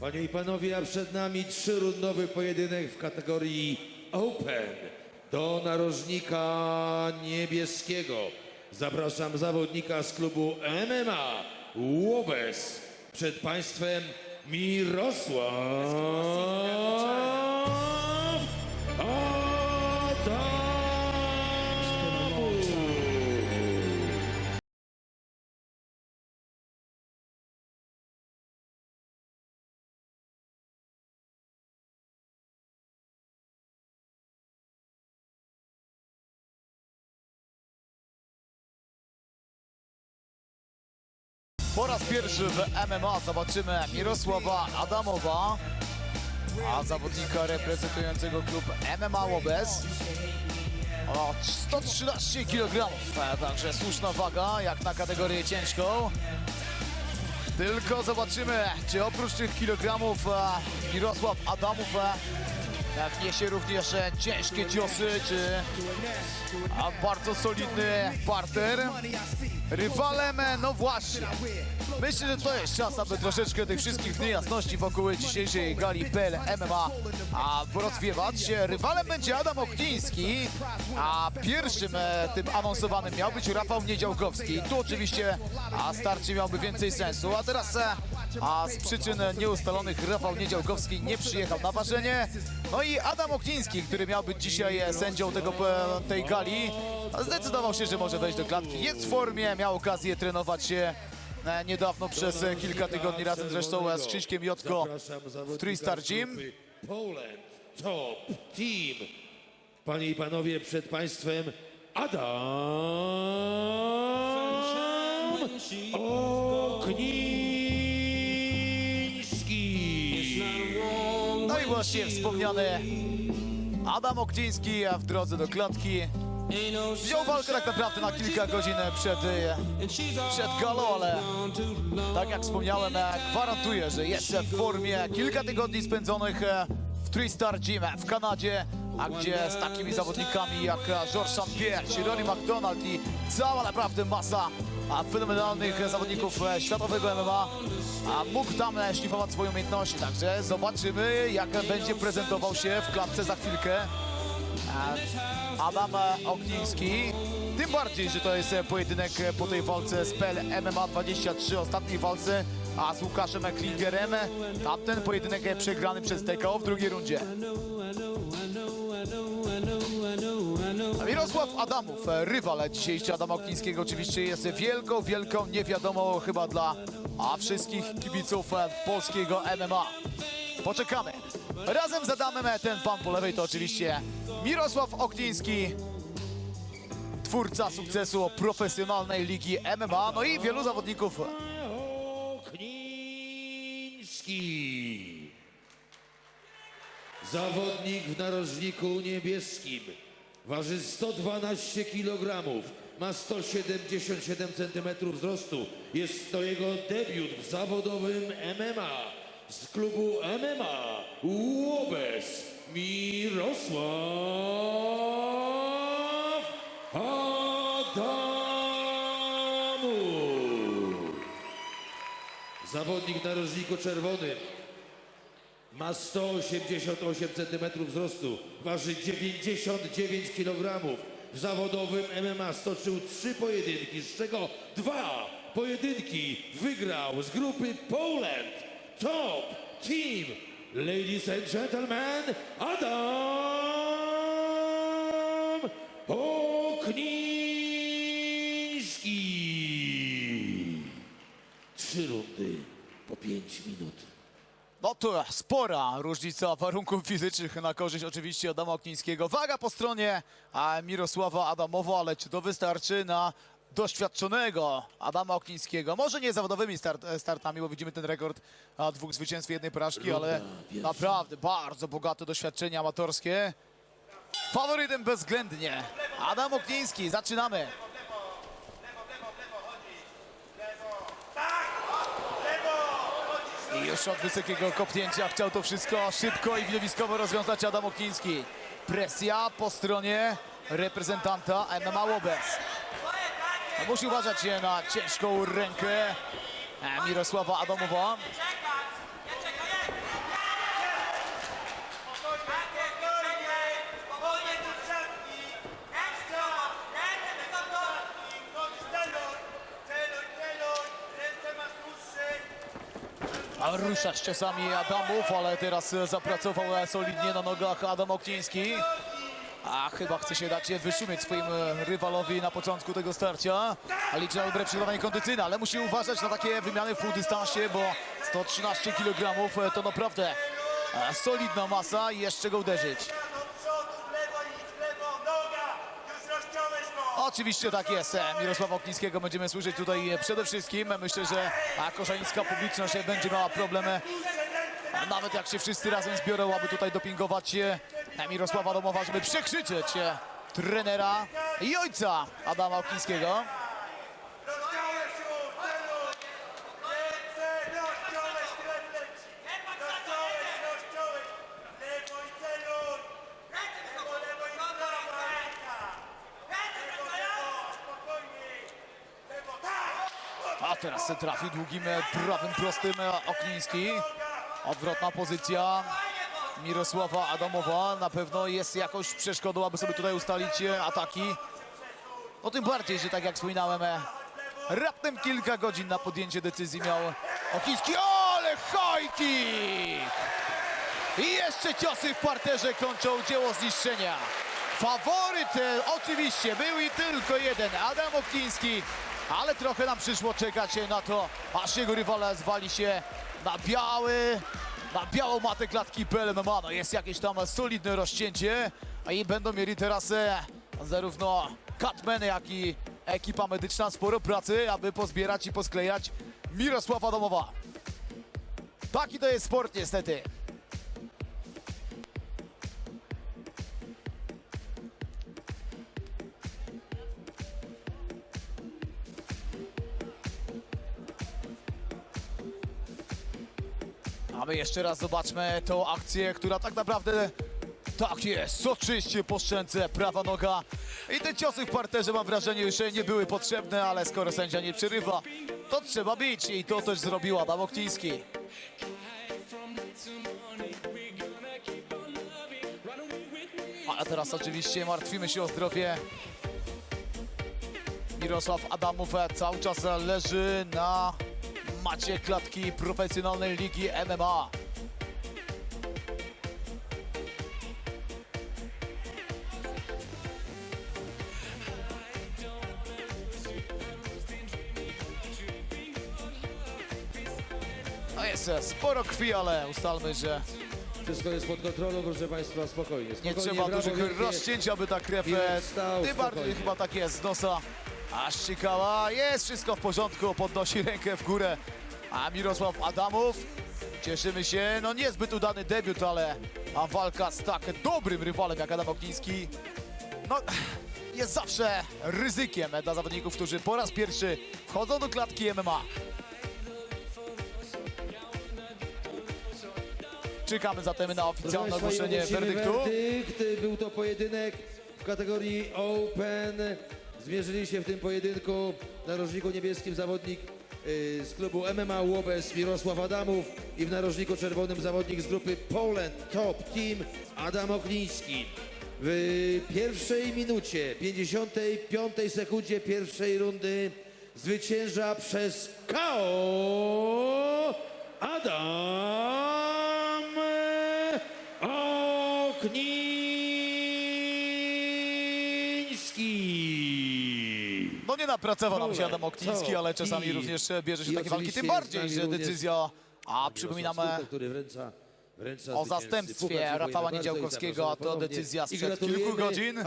Panie i panowie, a przed nami trzyrundowy pojedynek w kategorii Open do narożnika niebieskiego. Zapraszam zawodnika z klubu MMA Łobez. Przed państwem Mirosław Po raz pierwszy w MMA zobaczymy Mirosława Adamowa, a zawodnika reprezentującego klub MMA Łobez. O 113 kg, także słuszna waga, jak na kategorię ciężką. Tylko zobaczymy, czy oprócz tych kilogramów e, Mirosław Adamów e, wniesie również e, ciężkie ciosy, czy bardzo solidny parter. Rywalem, e, no właśnie. Myślę, że to jest czas, aby troszeczkę tych wszystkich niejasności wokół dzisiejszej gali PL MMA a rozwiewać. Rywalem będzie Adam Okniński, a pierwszym e, tym anonsowanym miał być Rafał Niedziałkowski. Tu oczywiście a starcie miałby więcej sensu, a teraz e, a z przyczyn nieustalonych Rafał Niedziałkowski nie przyjechał na ważenie. No i Adam Okniński, który miał być dzisiaj sędzią tego, e, tej gali, zdecydował się, że może wejść do klatki. Jest w formie, miał okazję trenować się e, niedawno przez kilka tygodni razem zresztą e, z Krzyśkiem Jotko w z Gym. Top Team. Panie i panowie, przed państwem Adam Okniński. Właśnie wspomniany Adam Okniński w drodze do klatki. Wziął walkę tak naprawdę na kilka godzin przed, przed galą, ale tak jak wspomniałem, gwarantuję, że jest w formie kilka tygodni spędzonych w Three Star Gym w Kanadzie, a gdzie z takimi zawodnikami jak e, Georges St. Pierre Ronnie McDonald i cała naprawdę masa a, fenomenalnych zawodników e, światowego MMA a mógł tam e, szlifować swoje umiejętności, także zobaczymy jak będzie prezentował się w klatce za chwilkę. E, Adam Okniński. Tym bardziej, że to jest pojedynek po tej walce z PL MMA 23, ostatniej walce, a z Łukaszem Klingerem. Tamten pojedynek przegrany przez TKO w drugiej rundzie. Mirosław Adamów, e, rywal dzisiejszy Adama Oknińskiego, oczywiście jest wielką, wielką niewiadomą chyba dla a wszystkich kibiców e, polskiego MMA. Poczekamy. Razem z Adamem, e, ten pan po lewej to oczywiście Mirosław Okniński, twórca sukcesu profesjonalnej ligi MMA, no i wielu zawodników Okniński. Zawodnik w narożniku niebieskim. Waży 112 kg. Ma 177 cm wzrostu. Jest to jego debiut w zawodowym MMA. Z klubu MMA Łobez Mirosław Adamów. Zawodnik w narożniku czerwonym ma 188 cm wzrostu, waży 99 kg. W zawodowym MMA stoczył trzy pojedynki, z czego dwa pojedynki wygrał z grupy Poland Top Team. Ladies and gentlemen, Adam Okniński. Trzy rundy po pięć minut. No to spora różnica warunków fizycznych na korzyść oczywiście Adama Oknińskiego. Waga po stronie Mirosława Adamowa, ale czy to wystarczy na doświadczonego Adama Oknińskiego? Może nie zawodowymi start, startami, bo widzimy ten rekord dwóch zwycięstw jednej porażki, ale naprawdę bardzo bogate doświadczenie amatorskie. Faworytem bezwzględnie Adam Okniński. Zaczynamy. Już od wysokiego kopnięcia chciał to wszystko szybko i widowiskowo rozwiązać Adam Okniński. Presja po stronie reprezentanta MMA Łobez. No, Musi uważać się na ciężką rękę e, Mirosława Adamowa. A ruszać czasami Adamów, ale teraz zapracował solidnie na nogach Adam Okniński. A chyba chce się dać wyszumieć swoim rywalowi na początku tego starcia. A liczy na dobre przygotowanie kondycyjne, ale musi uważać na takie wymiany w półdystansie, bo 113 kg to naprawdę solidna masa i jeszcze go uderzyć. Do przodu, w lewo idź, w lewo, noga! Już rozciąłeś go! Oczywiście tak jest. Mirosława Oknińskiego będziemy słyszeć tutaj przede wszystkim. Myślę, że a, koszańska publiczność będzie miała problemy, nawet jak się wszyscy razem zbiorą, aby tutaj dopingować e, Mirosława Domowa, żeby przekrzyczeć e, trenera i ojca Adama Oknińskiego. A teraz trafił długim e, prawym prostym e, Okniński. Odwrotna pozycja Mirosława Adamowa na pewno jest jakąś przeszkodą, aby sobie tutaj ustalić e, ataki. No tym bardziej, że tak jak wspominałem, raptem kilka godzin na podjęcie decyzji miał Okniński, ale kick! I jeszcze ciosy w parterze kończą dzieło zniszczenia. Faworyt oczywiście był i tylko jeden, Adam Okniński, ale trochę nam przyszło czekać na to, aż jego rywal zwali się na biały, na białą matę klatki PLMMA. No jest jakieś tam solidne rozcięcie i będą mieli teraz e, zarówno Catman, jak i ekipa medyczna sporo pracy, aby pozbierać i posklejać Mirosława Domowa. Taki to jest sport niestety. A my jeszcze raz zobaczmy tą akcję, która tak naprawdę tak jest, soczyście po szczęce, prawa noga. I te ciosy w parterze mam wrażenie już nie były potrzebne, ale skoro sędzia nie przerywa, to trzeba bić i to też zrobił Adam Okniński. A teraz oczywiście martwimy się o zdrowie Mirosław Adamów cały czas leży na macie klatki profesjonalnej ligi MMA. No jest sporo krwi, ale ustalmy, że Wszystko jest pod kontrolą, proszę Państwa, spokojnie. nie spokojnie trzeba brawo, dużych wielkie. rozcięć, aby ta krew e, tym bardziej chyba tak jest z nosa aż ściekała. Jest wszystko w porządku, podnosi rękę w górę. A Mirosław Adamów, cieszymy się, no niezbyt udany debiut, ale a walka z tak dobrym rywalem jak Adam Okniński, no jest zawsze ryzykiem dla zawodników, którzy po raz pierwszy wchodzą do klatki MMA. Czekamy zatem na oficjalne ogłoszenie werdyktu. werdykt. Był to pojedynek w kategorii Open. Zmierzyli się w tym pojedynku narożniku niebieskim zawodnik y, z klubu MMA Łobez Mirosław Adamów i w narożniku czerwonym zawodnik z grupy Poland Top Team Adam Okliński. W pierwszej minucie, 55 sekundzie pierwszej rundy zwycięża przez KO Adam Okniński. Nie napracował nam się Adam Okniński, co? ale czasami również bierze się takie walki. Tym bardziej, że decyzja, a przypominamy o zastępstwie Rafała Niedziałkowskiego, zapraszamy to decyzja sprzed kilku godzin.